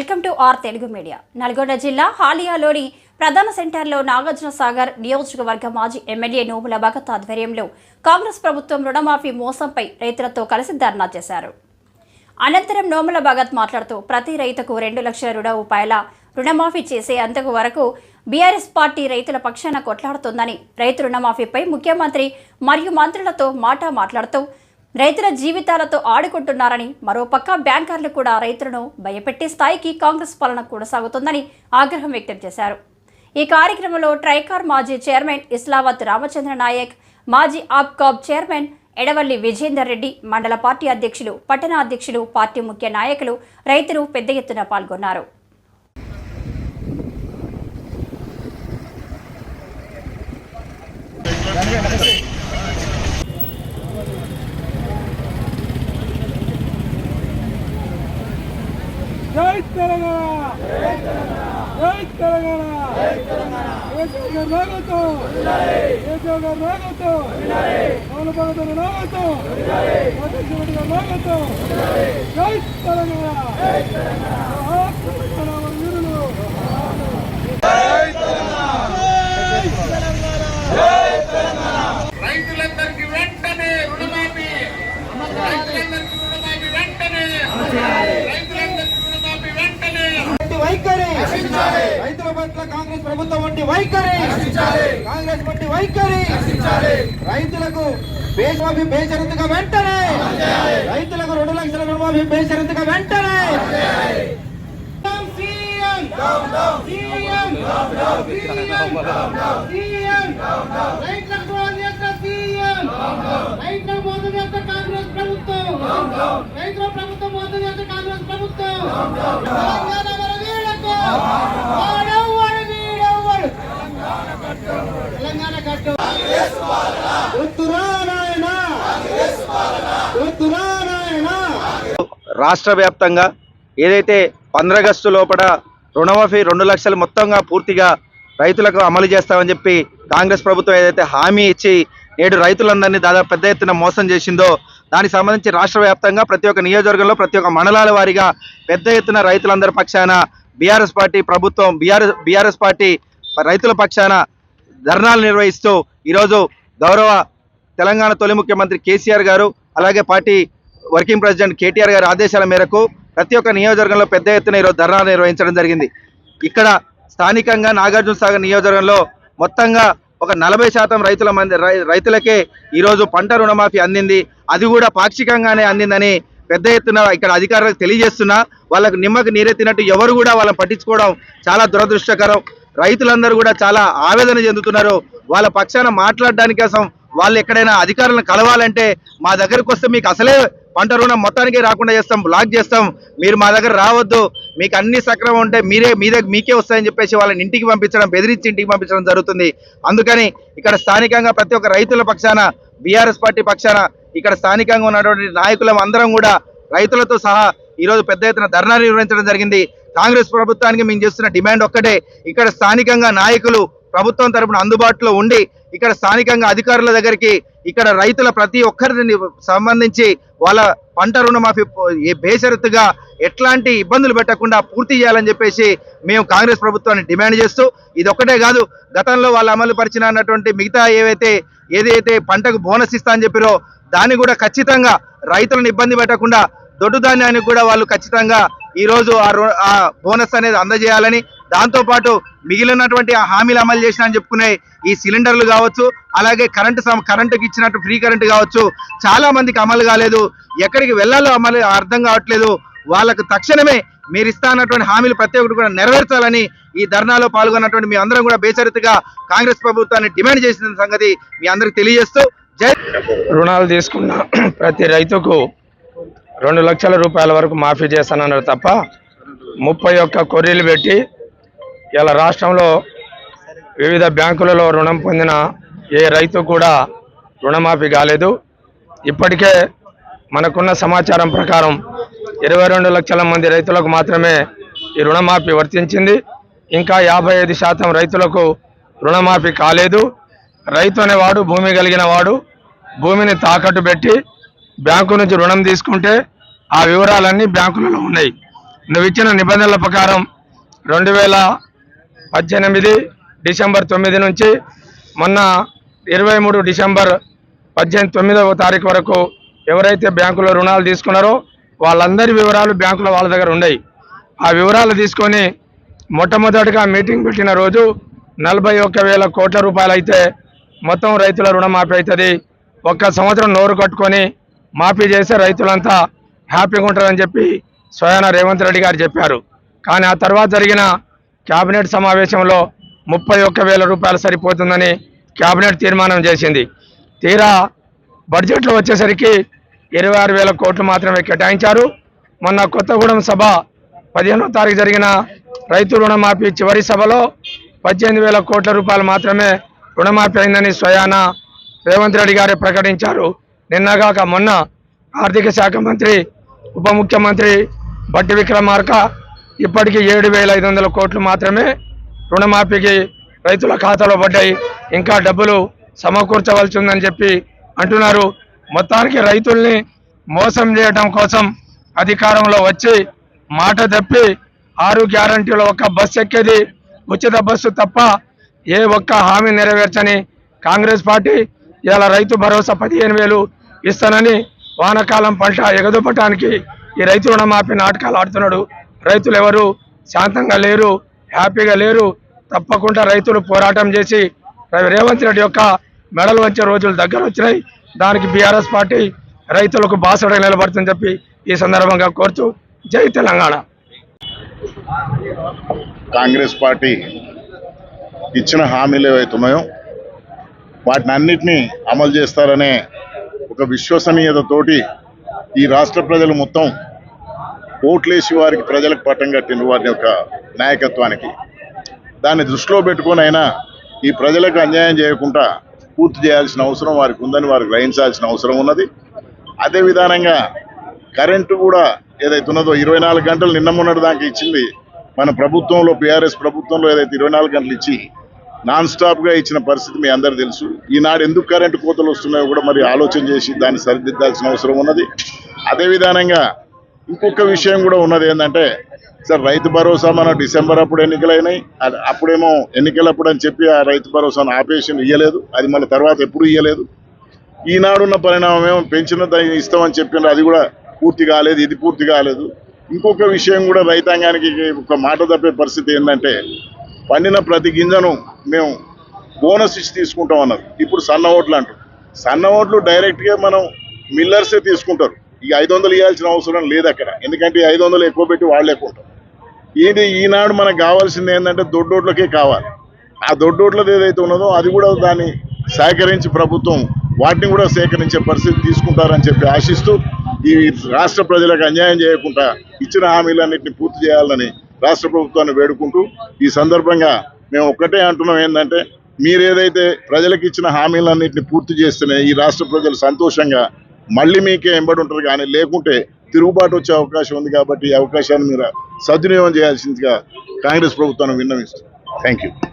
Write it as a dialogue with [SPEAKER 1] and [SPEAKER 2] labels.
[SPEAKER 1] Welcome to our Telugu media. Nalgonda జిల్లా హాలియాలోని ప్రధాన సెంటర్లో నాగార్జున సాగర్ నియోజకవర్గ మాజీ ఎమ్మెల్యే నోముల భగత్ ఆధ్వర్యంలో కాంగ్రెస్ ప్రభుత్వం రుణమాఫీ మోసంపై రైతులతో కలిసి ధర్నా చేశారు. అనంతరం నోముల భగత్ మాట్లాడుతూ ప్రతి రైతుకు రెండు లక్షల రుణ రూపాయల రుణమాఫీ చేసే అంతకు వరకు బీఆర్ఎస్ పార్టీ రైతుల పక్షాన కొట్లాడుతుందని రైతు రుణమాఫీపై ముఖ్యమంత్రి మరియు మంత్రులతో మాట మాట్లాడుతూ రైతుల జీవితాలతో ఆడుకుంటున్నారని మరోపక్క బ్యాంకర్లు కూడా రైతులను భయపెట్టే స్థాయికి కాంగ్రెస్ పాలన కొనసాగుతుందని ఆగ్రహం వ్యక్తం చేశారు. ఈ కార్యక్రమంలో ట్రైకార్ మాజీ చైర్మన్ ఇస్లావత్ రామచంద్ర నాయక్ మాజీ ఆప్కాబ్ చైర్మన్ ఎడవల్లి విజేందర్ రెడ్డి మండల పార్టీ అధ్యక్షులు పట్టణ అధ్యక్షులు పార్టీ ముఖ్య నాయకులు రైతులు పెద్ద ఎత్తున పాల్గొన్నారు.
[SPEAKER 2] జై తెలంగాణ! జై తెలంగాణ! కేసీఆర్ నాగతో కేసీఆర్ గారు నాగతో మౌలభగత నాగతో మధుశివుడి గారు నాగతో జై తెలంగాణ జోహార్ తెలంగాణ మన వీరులు
[SPEAKER 3] రైతులందరికీ వెంటనే రుణమాఫీ రైతులందరికీ రుణమాఫీ వెంటనే రైతులందరికీ రుణమాఫీ వెంటనే
[SPEAKER 4] వంటి వైఖరి రైతుల పట్ల కాంగ్రెస్ ప్రభుత్వం వంటి వైఖరి. కాంగ్రెస్ వంటి వైఖరి. రైతులకు బేషమాఫీ బేషరతుగా వెంటనే. రైతులకు రెండు లక్షల రుణమాఫీ బేషరతుగా వెంటనే! రైతులకు మోసం చేసిన కాంగ్రెస్ ప్రభుత్వం. రైతుల ప్రభుత్వం మోసం చేసిన కాంగ్రెస్ ప్రభుత్వం.
[SPEAKER 5] రాష్ట్ర వ్యాప్తంగా ఏదైతే పంద్రగస్టు లోపల రుణమాఫీ రెండు లక్షలు మొత్తంగా పూర్తిగా రైతులకు అమలు చేస్తామని చెప్పి కాంగ్రెస్ ప్రభుత్వం ఏదైతే హామీ ఇచ్చి నేడు రైతులందరినీ దాదాపు పెద్ద ఎత్తున మోసం చేసిందో దానికి సంబంధించి రాష్ట్ర వ్యాప్తంగా ప్రతి ఒక్క నియోజకవర్గంలో ప్రతి ఒక్క మండలాల వారీగా పెద్ద ఎత్తున రైతులందరి పక్షాన బీఆర్ఎస్ పార్టీ ప్రభుత్వం బీఆర్ఎస్ బీఆర్ఎస్ పార్టీ రైతుల పక్షాన ధర్నాలు నిర్వహిస్తూ ఈరోజు గౌరవ తెలంగాణ తొలి ముఖ్యమంత్రి కేసీఆర్ గారు అలాగే పార్టీ వర్కింగ్ ప్రెసిడెంట్ కేటీఆర్ గారి ఆదేశాల మేరకు ప్రతి ఒక్క నియోజకవర్గంలో పెద్ద ఎత్తున ఈరోజు ధర్నా నిర్వహించడం జరిగింది. ఇక్కడ స్థానికంగా నాగార్జున సాగర్ నియోజకవర్గంలో మొత్తంగా ఒక నలభై శాతం రైతుల మంది రై- రైతులకే ఈరోజు పంట రుణమాఫీ అందింది. అది కూడా పాక్షికంగానే అందిందని పెద్ద ఎత్తున ఇక్కడ అధికారులకు తెలియజేస్తున్నా వాళ్ళకు నిమ్మకు నీరెత్తినట్టు ఎవరు కూడా వాళ్ళని పట్టించుకోవడం చాలా దురదృష్టకరం. రైతులందరూ కూడా చాలా ఆవేదన చెందుతున్నారు. వాళ్ళ పక్షాన మాట్లాడడానికి కోసం వాళ్ళు ఎక్కడైనా అధికారులను కలవాలంటే మా దగ్గరకు వస్తే మీకు అసలే పంట రుణం మొత్తానికి రాకుండా చేస్తాం బ్లాక్ చేస్తాం. మీరు మా దగ్గర రావద్దు. మీకు అన్ని సక్రమం ఉంటే మీరే మీ దగ్గర మీకే వస్తాయని చెప్పేసి వాళ్ళని ఇంటికి పంపించడం బెదిరించి ఇంటికి పంపించడం జరుగుతుంది. అందుకని ఇక్కడ స్థానికంగా ప్రతి ఒక్క రైతుల పక్షాన బీఆర్ఎస్ పార్టీ పక్షాన ఇక్కడ స్థానికంగా ఉన్నటువంటి నాయకులం అందరం కూడా రైతులతో సహా ఈరోజు పెద్ద ఎత్తున ధర్నా నిర్వహించడం జరిగింది. కాంగ్రెస్ ప్రభుత్వానికి మేము చేస్తున్న డిమాండ్ ఒక్కటే. ఇక్కడ స్థానికంగా నాయకులు ప్రభుత్వం తరపున అందుబాటులో ఉండి ఇక్కడ స్థానికంగా అధికారుల దగ్గరికి ఇక్కడ రైతుల ప్రతి ఒక్కరిని సంబంధించి వాళ్ళ పంట రుణమాఫీ పో- బేషరతుగా ఎట్లాంటి ఇబ్బందులు పెట్టకుండా పూర్తి చేయాలని చెప్పేసి మేము కాంగ్రెస్ ప్రభుత్వాన్ని డిమాండ్ చేస్తూ ఇది ఒక్కటే కాదు గతంలో వాళ్ళు అమలు పరిచిన అన్నటువంటి మిగతా ఏవైతే ఏదైతే పంటకు బోనస్ ఇస్తా అని చెప్పిరో దాన్ని కూడా ఖచ్చితంగా రైతులను ఇబ్బంది పెట్టకుండా దొడ్డు ధాన్యానికి కూడా వాళ్ళు ఖచ్చితంగా ఈరోజు ఆ రో- ఆ బోనస్ అనేది అందజేయాలని దాంతో పాటు మిగిలినటువంటి ఆ హామీలు అమలు చేసిన అని చెప్పుకునే ఈ సిలిండర్లు కావచ్చు అలాగే కరెంటు సమ కరెంటుకి ఇచ్చినట్టు ఫ్రీ కరెంట్ కావచ్చు చాలా మందికి అమలు కాలేదు ఎక్కడికి వెళ్ళాలో అమలు అర్థం కావట్లేదు వాళ్ళకు తక్షణమే మీరు ఇస్తానటువంటి హామీలు ప్రతి ఒక్కటి కూడా నెరవేర్చాలని ఈ ధర్నాలో పాల్గొన్నటువంటి మీ అందరం కూడా బేచరితగా కాంగ్రెస్ ప్రభుత్వాన్ని డిమాండ్ చేసిన సంగతి మీ అందరికి తెలియజేస్తూ
[SPEAKER 6] రుణాలు తీసుకున్న ప్రతి రైతుకు రెండు లక్షల రూపాయల వరకు మాఫీ చేస్తానన్నారు తప్ప ముప్పై ఒక్క కొర్రీలు పెట్టి ఇలా రాష్ట్రంలో వివిధ బ్యాంకులలో రుణం పొందిన ఏ రైతు కూడా రుణమాఫీ కాలేదు. ఇప్పటికే మనకున్న సమాచారం ప్రకారం ఇరవై రెండు లక్షల మంది రైతులకు మాత్రమే ఈ రుణమాఫీ వర్తించింది. ఇంకా యాభై ఐదు శాతం రైతులకు రుణమాఫీ కాలేదు. రైతు అనేవాడు భూమి కలిగిన వాడు భూమిని తాకట్టు పెట్టి బ్యాంకు నుంచి రుణం తీసుకుంటే ఆ వివరాలన్నీ బ్యాంకులలో ఉన్నాయి. నువ్వు ఇచ్చిన నిబంధనల ప్రకారం రెండు వేల పద్దెనిమిది డిసెంబర్ తొమ్మిది నుంచి మొన్న ఇరవై మూడు డిసెంబర్ పద్దెనిమిది తొమ్మిదవ తారీఖు వరకు ఎవరైతే బ్యాంకులో రుణాలు తీసుకున్నారో వాళ్ళందరి వివరాలు బ్యాంకులో వాళ్ళ దగ్గర ఉన్నాయి. ఆ వివరాలు తీసుకొని మొట్టమొదటిగా మీటింగ్ పెట్టిన రోజు నలభై ఒక్క వేల కోట్ల రూపాయలు అయితే మొత్తం రైతుల రుణమాఫీ అవుతుంది. ఒక్క సంవత్సరం నోరు కట్టుకొని మాఫీ చేస్తే రైతులంతా హ్యాపీగా ఉంటారని చెప్పి స్వయాన రేవంత్ రెడ్డి గారు చెప్పారు. కానీ ఆ తర్వాత జరిగిన కేబినెట్ సమావేశంలో ముప్పై ఒక్క వేల రూపాయలు సరిపోతుందని కేబినెట్ తీర్మానం చేసింది. తీరా బడ్జెట్లో వచ్చేసరికి ఇరవై ఆరు వేల కోట్లు మాత్రమే కేటాయించారు. మొన్న కొత్తగూడెం సభ పదిహేనో తారీఖు జరిగిన రైతు రుణమాఫీ చివరి సభలో పద్దెనిమిది వేల కోట్ల రూపాయలు మాత్రమే రుణమాఫీ అయిందని స్వయాన రేవంత్ రెడ్డి గారే ప్రకటించారు. నిన్నగాక మొన్న ఆర్థిక శాఖ మంత్రి ఉప ముఖ్యమంత్రి బట్టి విక్రమార్క ఇప్పటికీ ఏడు వేల ఐదు వందల కోట్లు మాత్రమే రుణమాఫీకి రైతుల ఖాతాలో పడ్డాయి. ఇంకా డబ్బులు సమకూర్చవలసి ఉందని చెప్పి అంటున్నారు. మొత్తానికి రైతుల్ని మోసం చేయడం కోసం అధికారంలో వచ్చి మాట తప్పి ఆరు గ్యారంటీలో ఒక బస్సు ఎక్కేది. ఉచిత బస్సు తప్ప ఏ ఒక్క హామీ నెరవేర్చని కాంగ్రెస్ పార్టీ ఇలా రైతు భరోసా పదిహేను వేలు ఇస్తానని వానకాలం పంట ఎగదొప్పటానికి ఈ రైతు రుణమాఫీ నాటకాలు ఆడుతున్నాడు. రైతులు ఎవరు? శాంతంగా లేరు హ్యాపీగా లేరు. తప్పకుండా రైతులు పోరాటం చేసి రేవంత్ రెడ్డి యొక్క మెడలు వచ్చే రోజులు దగ్గర వచ్చినాయి. దానికి బీఆర్ఎస్ పార్టీ రైతులకు బాసడ నిలబడుతుందని చెప్పి ఈ సందర్భంగా కోరుతూ జై తెలంగాణ.
[SPEAKER 7] కాంగ్రెస్ పార్టీ ఇచ్చిన హామీలు ఏవైతున్నాయో వాటిని అన్నిటినీ అమలు చేస్తారనే ఒక విశ్వసనీయతతోటి ఈ రాష్ట్ర ప్రజలు మొత్తం ఓట్లేసి వారికి ప్రజలకు పట్టం కట్టిన వారి యొక్క నాయకత్వానికి. దాన్ని దృష్టిలో పెట్టుకొని అయినా ఈ ప్రజలకు అన్యాయం చేయకుండా పూర్తి చేయాల్సిన అవసరం వారికి ఉందని వారు గ్రహించాల్సిన అవసరం ఉన్నది. అదే విధానంగా కరెంటు కూడా ఏదైతే ఉన్నదో ఇరవై నాలుగు గంటలు నిన్న మొన్నటి దాకా ఇచ్చింది. మన ప్రభుత్వంలో బీఆర్ఎస్ ప్రభుత్వంలో ఏదైతే ఇరవై నాలుగు గంటలు ఇచ్చి నాన్ స్టాప్గా ఇచ్చిన పరిస్థితి మీ అందరు తెలుసు. ఈనాడు ఎందుకు కరెంటు కోతలు వస్తున్నాయో కూడా మరి ఆలోచన చేసి దాన్ని సరిదిద్దాల్సిన అవసరం ఉన్నది. అదే విధానంగా ఇంకొక విషయం కూడా ఉన్నది ఏంటంటే సార్ రైతు భరోసా మనం డిసెంబర్ అప్పుడు ఎన్నికలైనాయి. అది అప్పుడేమో ఎన్నికలప్పుడు అని చెప్పి ఆ రైతు భరోసాను ఆపేషన్ ఇయ్యలేదు. అది మళ్ళీ తర్వాత ఎప్పుడు ఇయ్యలేదు. ఈనాడున్న పరిణామం ఏమో పెంచిన దాన్ని ఇస్తామని చెప్పిన అది కూడా పూర్తి కాలేదు ఇది పూర్తి కాలేదు. ఇంకొక విషయం కూడా రైతాంగానికి ఒక మాట తప్పే పరిస్థితి ఏంటంటే పండిన ప్రతి గింజను మేము బోనస్ ఇచ్చి తీసుకుంటాం అన్నారు. ఇప్పుడు సన్న ఓట్లు అంటారు. సన్న ఓట్లు డైరెక్ట్గా మనం మిల్లర్సే తీసుకుంటారు. ఈ ఐదు వందలు ఇవ్వాల్సిన అవసరం లేదు అక్కడ. ఎందుకంటే ఈ ఐదు వందలు ఎక్కువ పెట్టి వాళ్ళే కొంటారు. ఇది ఈనాడు మనకు కావాల్సింది ఏంటంటే దొడ్డోట్లకే కావాలి. ఆ దొడ్డోట్లది ఏదైతే ఉన్నదో అది కూడా దాన్ని సేకరించి ప్రభుత్వం వాటిని కూడా సేకరించే పరిస్థితి తీసుకుంటారని చెప్పి ఆశిస్తూ ఈ రాష్ట్ర ప్రజలకు అన్యాయం చేయకుండా ఇచ్చిన హామీలన్నింటినీ పూర్తి చేయాలని రాష్ట్ర ప్రభుత్వాన్ని వేడుకుంటూ ఈ సందర్భంగా మేము ఒక్కటే అంటున్నాం ఏంటంటే మీరు ఏదైతే ప్రజలకు ఇచ్చిన హామీలన్నింటినీ పూర్తి చేస్తేనే ఈ రాష్ట్ర ప్రజలు సంతోషంగా మళ్ళీ మీకే ఎంబడి ఉంటారు కానీ లేకుంటే తిరుగుబాటు వచ్చే అవకాశం ఉంది కాబట్టి ఈ అవకాశాన్ని మీరు సద్వినియోగం చేయాల్సిందిగా కాంగ్రెస్ ప్రభుత్వాన్ని విన్నవిస్తుంది థ్యాంక్ యూ